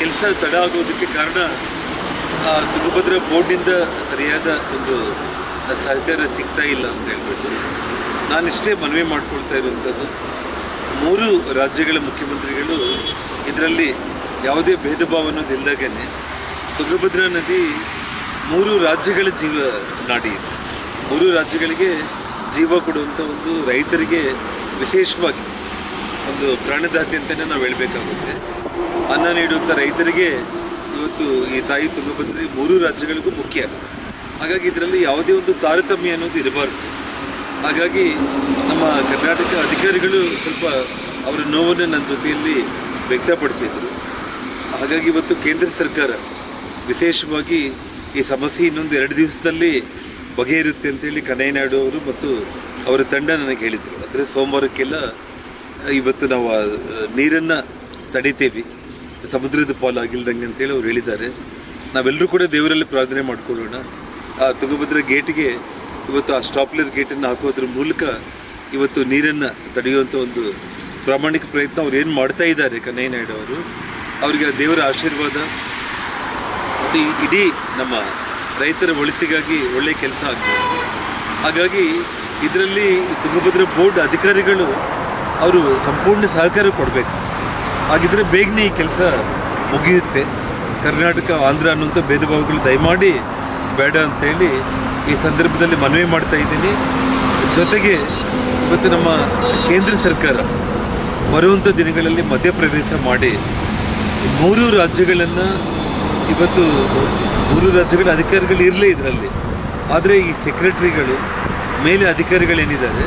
ಕೆಲಸ ತಡ ಆಗೋದಕ್ಕೆ ಕಾರಣ ತುಂಗಭದ್ರಾ ಬೋರ್ಡಿಂದ ಸರಿಯಾದ ಒಂದು ಸಹಕಾರ ಸಿಗ್ತಾ ಇಲ್ಲ ಅಂತ ಹೇಳ್ಬಿಟ್ಟು ನಾನಿಷ್ಟೇ ಮನವಿ ಮಾಡ್ಕೊಳ್ತಾ ಇರುವಂಥದ್ದು. ಮೂರು ರಾಜ್ಯಗಳ ಮುಖ್ಯಮಂತ್ರಿಗಳು ಇದರಲ್ಲಿ ಯಾವುದೇ ಭೇದ ಭಾವ ಅನ್ನೋದಿಲ್ಲದಾಗೇ ತುಂಗಭದ್ರಾ ನದಿ ಮೂರು ರಾಜ್ಯಗಳ ಜೀವ ನಾಡಿ ಇದೆ. ಮೂರು ರಾಜ್ಯಗಳಿಗೆ ಜೀವ ಕೊಡುವಂಥ ಒಂದು ರೈತರಿಗೆ ವಿಶೇಷವಾಗಿ ಒಂದು ಪ್ರಾಣದಾತಿ ಅಂತಲೇ ನಾವು ಹೇಳಬೇಕಾಗುತ್ತೆ. ಅನ್ನ ನೀಡುವಂಥ ರೈತರಿಗೆ ಇವತ್ತು ಈ ತಾಯಿ ತುಂಗಭದ್ರಿ ಮೂರು ರಾಜ್ಯಗಳಿಗೂ ಮುಖ್ಯ. ಹಾಗಾಗಿ ಇದರಲ್ಲಿ ಯಾವುದೇ ಒಂದು ತಾರತಮ್ಯ ಅನ್ನೋದು ಇರಬಾರ್ದು. ಹಾಗಾಗಿ ನಮ್ಮ ಕರ್ನಾಟಕ ಅಧಿಕಾರಿಗಳು ಸ್ವಲ್ಪ ಅವರ ನೋವನ್ನು ನನ್ನ ಜೊತೆಯಲ್ಲಿ ವ್ಯಕ್ತಪಡಿಸಿದರು. ಹಾಗಾಗಿ ಇವತ್ತು ಕೇಂದ್ರ ಸರ್ಕಾರ ವಿಶೇಷವಾಗಿ ಈ ಸಮಸ್ಯೆ ಇನ್ನೊಂದು ಎರಡು ದಿವಸದಲ್ಲಿ ಬಗೆಯಿರುತ್ತೆ ಅಂತೇಳಿ ಕನ್ನಯ್ಯನಾಯ್ಡು ಅವರು ಮತ್ತು ಅವರ ತಂಡ ನನಗೆ ಹೇಳಿದರು. ಅಂದರೆ ಸೋಮವಾರಕ್ಕೆಲ್ಲ ಇವತ್ತು ನಾವು ನೀರನ್ನು ತಡಿತೇವೆ. ಸಮುದ್ರದ ಪಾಲಾಗಿಲ್ದಂಗೆ ಅಂತೇಳಿ ಅವ್ರು ಹೇಳಿದ್ದಾರೆ. ನಾವೆಲ್ಲರೂ ಕೂಡ ದೇವರಲ್ಲಿ ಪ್ರಾರ್ಥನೆ ಮಾಡ್ಕೊಳ್ಳೋಣ. ಆ ತುಂಗಭದ್ರಾ ಗೇಟ್ಗೆ ಇವತ್ತು ಆ ಸ್ಟಾಪ್ಲರ್ ಗೇಟನ್ನು ಹಾಕೋದ್ರ ಮೂಲಕ ಇವತ್ತು ನೀರನ್ನು ತಡೆಯುವಂಥ ಒಂದು ಪ್ರಾಮಾಣಿಕ ಪ್ರಯತ್ನ ಅವ್ರು ಏನು ಮಾಡ್ತಾ ಇದ್ದಾರೆ ಕನ್ನಯ್ಯ ನಾಯ್ಡು ಅವರು. ಅವರಿಗೆ ಆ ದೇವರ ಆಶೀರ್ವಾದ ಮತ್ತು ಇಡೀ ನಮ್ಮ ರೈತರ ಒಳಿತಿಗಾಗಿ ಒಳ್ಳೆಯ ಕೆಲಸ ಆಗ್ತದೆ ಹಾಗಾಗಿ ಇದರಲ್ಲಿ ತುಂಗಭದ್ರಾ ಬೋರ್ಡ್ ಅಧಿಕಾರಿಗಳು ಅವರು ಸಂಪೂರ್ಣ ಸಹಕಾರ ಕೊಡಬೇಕು. ಹಾಗಿದ್ರೆ ಬೇಗನೆ ಈ ಕೆಲಸ ಮುಗಿಯುತ್ತೆ. ಕರ್ನಾಟಕ, ಆಂಧ್ರ ಅನ್ನುವಂಥ ಭೇದ ಭಾವಗಳು ದಯಮಾಡಿ ಬೇಡ ಅಂತೇಳಿ ಈ ಸಂದರ್ಭದಲ್ಲಿ ಮನವಿ ಮಾಡ್ತಾ ಇದ್ದೀನಿ. ಜೊತೆಗೆ ಇವತ್ತು ನಮ್ಮ ಕೇಂದ್ರ ಸರ್ಕಾರ ಬರುವಂಥ ದಿನಗಳಲ್ಲಿ ಮಧ್ಯಪ್ರವೇಶ ಮಾಡಿ ಮೂರು ರಾಜ್ಯಗಳನ್ನು ಇವತ್ತು ಮೂರು ರಾಜ್ಯಗಳ ಅಧಿಕಾರಿಗಳು ಇರಲೇ ಇದರಲ್ಲಿ. ಆದರೆ ಈ ಸೆಕ್ರೆಟರಿಗಳು, ಮೇಲೆ ಅಧಿಕಾರಿಗಳೇನಿದ್ದಾರೆ,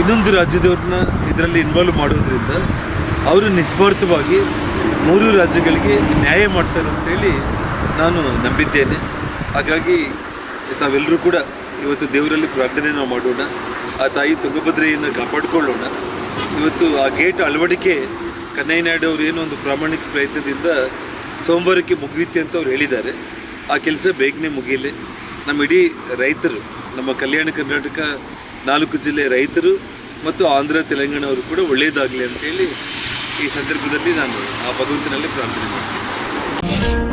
ಇನ್ನೊಂದು ರಾಜ್ಯದವ್ರನ್ನ ಇದರಲ್ಲಿ ಇನ್ವಾಲ್ವ್ ಮಾಡೋದ್ರಿಂದ ಅವರು ನಿಸ್ವಾರ್ಥವಾಗಿ ಮೂರು ರಾಜ್ಯಗಳಿಗೆ ನ್ಯಾಯ ಮಾಡ್ತಾರೆ ಅಂತೇಳಿ ನಾನು ನಂಬಿದ್ದೇನೆ. ಹಾಗಾಗಿ ತಾವೆಲ್ಲರೂ ಕೂಡ ಇವತ್ತು ದೇವರಲ್ಲಿ ಪ್ರಾರ್ಥನೆ ನಾವು ಮಾಡೋಣ. ಆ ತಾಯಿ ತುಂಗಭದ್ರೆಯನ್ನು ಕಾಪಾಡಿಕೊಳ್ಳೋಣ. ಇವತ್ತು ಆ ಗೇಟ್ ಅಳವಡಿಕೆ ಕನ್ನಯ್ಯನಾಯ್ಡು ಅವರು ಏನೋ ಒಂದು ಪ್ರಾಮಾಣಿಕ ಪ್ರಯತ್ನದಿಂದ ಸೋಮವಾರಕ್ಕೆ ಮುಗಿಯುತ್ತೆ ಅಂತ ಅವ್ರು ಹೇಳಿದ್ದಾರೆ. ಆ ಕೆಲಸ ಬೇಗನೆ ಮುಗಿಯಲಿ. ನಮ್ಮ ಇಡೀ ರೈತರು, ನಮ್ಮ ಕಲ್ಯಾಣ ಕರ್ನಾಟಕ ನಾಲ್ಕು ಜಿಲ್ಲೆ ರೈತರು ಮತ್ತು ಆಂಧ್ರ, ತೆಲಂಗಾಣ ಅವರು ಕೂಡ ಒಳ್ಳೆಯದಾಗಲಿ ಅಂತೇಳಿ ಈ ಸಂದರ್ಭದಲ್ಲಿ ನಾನು ಆ ಭಗವಂತನಲ್ಲಿ ಪ್ರಾರ್ಥನೆ ಮಾಡ್ತೀನಿ.